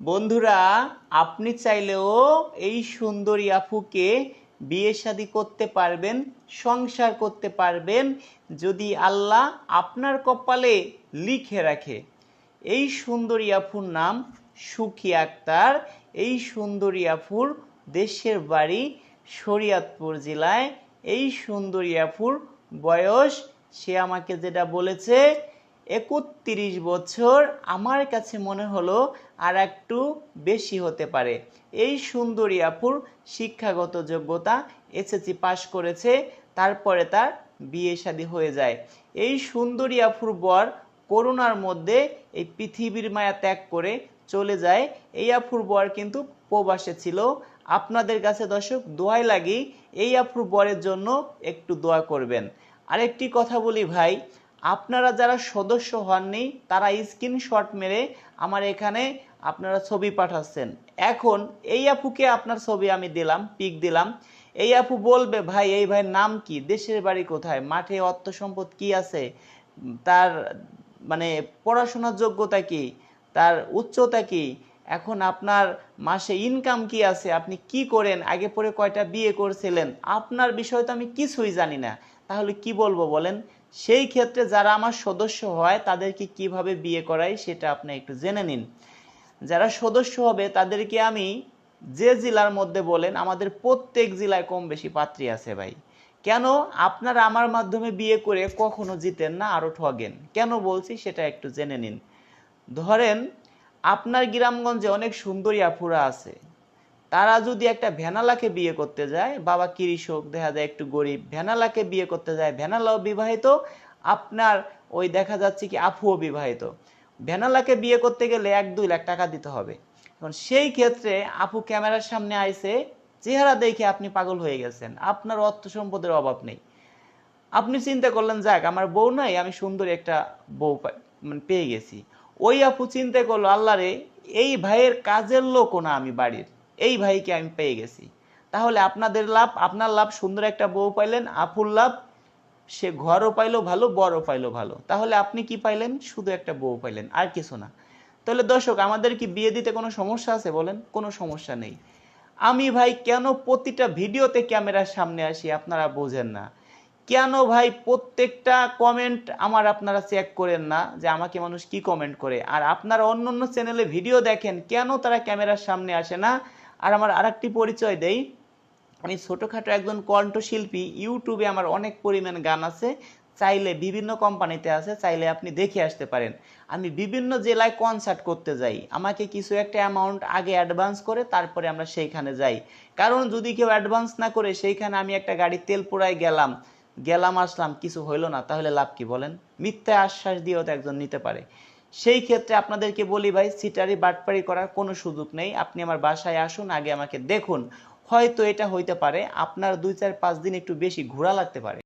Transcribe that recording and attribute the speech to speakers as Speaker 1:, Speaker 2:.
Speaker 1: বন্ধুরা, আপনি চাইলেও এই সুন্দরী আফুকে বিয়ে শাদী করতে পারবেন, সংসার করতে পারবেন, যদি আল্লাহ আপনার কপালে লিখে রাখে। এই সুন্দরী আফুর নাম সুখী আক্তার। এই সুন্দরী আফুর দেশের বাড়ি শরীয়তপুর জেলায়। এই সুন্দরী আফুর বয়স, সে আমাকে যেটা বলেছে একত্রিশ বছর আমার কাছে মনে হলো আর একটু বেশি হতে পারে। এই সুন্দরী আপুর শিক্ষাগত যোগ্যতা এসএসসি পাশ করেছে, তারপরে তার বিয়ে শাদী হয়ে যায়। এই সুন্দরী আফুর বর করোনার মধ্যে এই পৃথিবীর মায়া ত্যাগ করে চলে যায়। এই আফুর বর কিন্তু প্রবাসে ছিল। আপনাদের কাছে দর্শক, দোয়াই লাগি, এই আফুর বরের জন্য একটু দোয়া করবেন। আরেকটি কথা বলি ভাই আপনারা যারা সদস্য হননি, তারা স্ক্রিনশট মেরে আমার এখানে আপনারা ছবি পাঠাচ্ছেন। এখন এই আপুকে আপনার ছবি আমি দিলাম পিক দিলাম। এই আপু বলবে, ভাই, এই ভাইয়ের নাম কি? দেশের বাড়ি কোথায়? মাঠে অর্থ সম্পদ কি আছে? তার মানে পড়াশোনার যোগ্যতা কি? তার উচ্চতা কি? এখন আপনার মাসে ইনকাম কি আছে? আপনি কি করেন? আগে পরে কয়টা বিয়ে করছিলেন? আপনার বিষয় তো আমি কিছুই জানি না। তাহলে কি বলব বলেন? সেই ক্ষেত্রে যারা আমার সদস্য হয়, তাদেরকে কীভাবে বিয়ে করাই সেটা আপনি একটু জেনে নিন। যারা সদস্য হবে, তাদেরকে আমি যে জেলার মধ্যে বলেন, আমাদের প্রত্যেক জেলায় কম বেশি পাত্রী আছে ভাই। কেন? আপনারা আমার মাধ্যমে বিয়ে করে কখনো জিতেন না, আরও ঠগেন। কেন বলছি সেটা একটু জেনে নিন। ধরেন আপনার গ্রামগঞ্জে অনেক সুন্দরী আফুরা আছে। তারা যদি একটা ভ্যানালাকে বিয়ে করতে যায়, বাবা কৃষক, দেখা যায় একটু গরিব ভ্যানালাকে বিয়ে করতে যায় ভ্যানালাও বিবাহিত, আপনার ওই দেখা যাচ্ছে কি আফুও বিবাহিত। ভ্যানালাকে বিয়ে করতে গেলে এক দুই লাখ টাকা দিতে হবে। এখন সেই ক্ষেত্রে আপু ক্যামেরার সামনে আইসে চেহারা দেখে আপনি পাগল হয়ে গেছেন। আপনার অর্থ সম্পদের অভাব নেই। আপনি চিন্তা করলেন, যাক, আমার বউ নাই, আমি সুন্দর একটা বউ পাই- মানে পেয়ে গেছি। ওই আপু চিন্তা করল, আল্লাহ রে, এই ভাইয়ের কাজের লোকও না আমি বাড়ির। এই ভাইকে আমি পেয়ে গেছি। তাহলে আপনাদের লাভ, আপনার লাভ সুন্দর একটা বউ পাইলেন, আপুর লাভ, সে ঘরও পাইলো ভালো বড়ও পাইলো ভালো। তাহলে আপনি কি পাইলেন? শুধু একটা বউ পাইলেন, আর কিছু না। তাহলে দর্শক, আমাদের কি বিয়ে দিতে কোনো সমস্যা আছে বলেন? কোনো সমস্যা নেই। আমি ভাই কেন প্রতিটা ভিডিওতে ক্যামেরার সামনে আসি আপনারা বোঝেন না। কেন ভাই প্রত্যেকটা কমেন্ট আমার আপনারা চেক করেন না যে আমাকে মানুষ কি কমেন্ট করে? আর আপনারা অন্য অন্য চ্যানেলে ভিডিও দেখেন, কেন তারা ক্যামেরার সামনে আসে না? আর আমার আরেকটি পরিচয় দেই। আমি ছোটোখাটো একজন কণ্ঠশিল্পী, ইউটিউবে আমার অনেক পরিমাণ গান আছে। চাইলে বিভিন্ন কোম্পানিতে আছে, চাইলে আপনি দেখে আসতে পারেন। আমি বিভিন্ন জেলায় কনসার্ট করতে যাই। আমাকে কিছু একটা অ্যামাউন্ট আগে অ্যাডভান্স করে তারপরে আমরা সেইখানে যাই। কারণ যদি কেউ অ্যাডভান্স না করে, সেইখানে আমি একটা গাড়ি তেল পোড়ায় গেলাম। গেলাম, আসলাম, কিছু হইল না, তাহলে লাভ কি বলেন? মিথ্যা আশ্বাস দিয়েও তো একজন নিতে পারে। সেই ক্ষেত্রে আপনাদেরকে বলি ভাই, সিটারি বাটপাড়ি করার কোনো সুযোগ নেই। আপনি আমার বাসায় আসুন, আগে আমাকে দেখুন। হয়তো এটা হইতে পারে, আপনার দুই চার পাঁচ দিন একটু বেশি ঘোরা লাগতে পারে।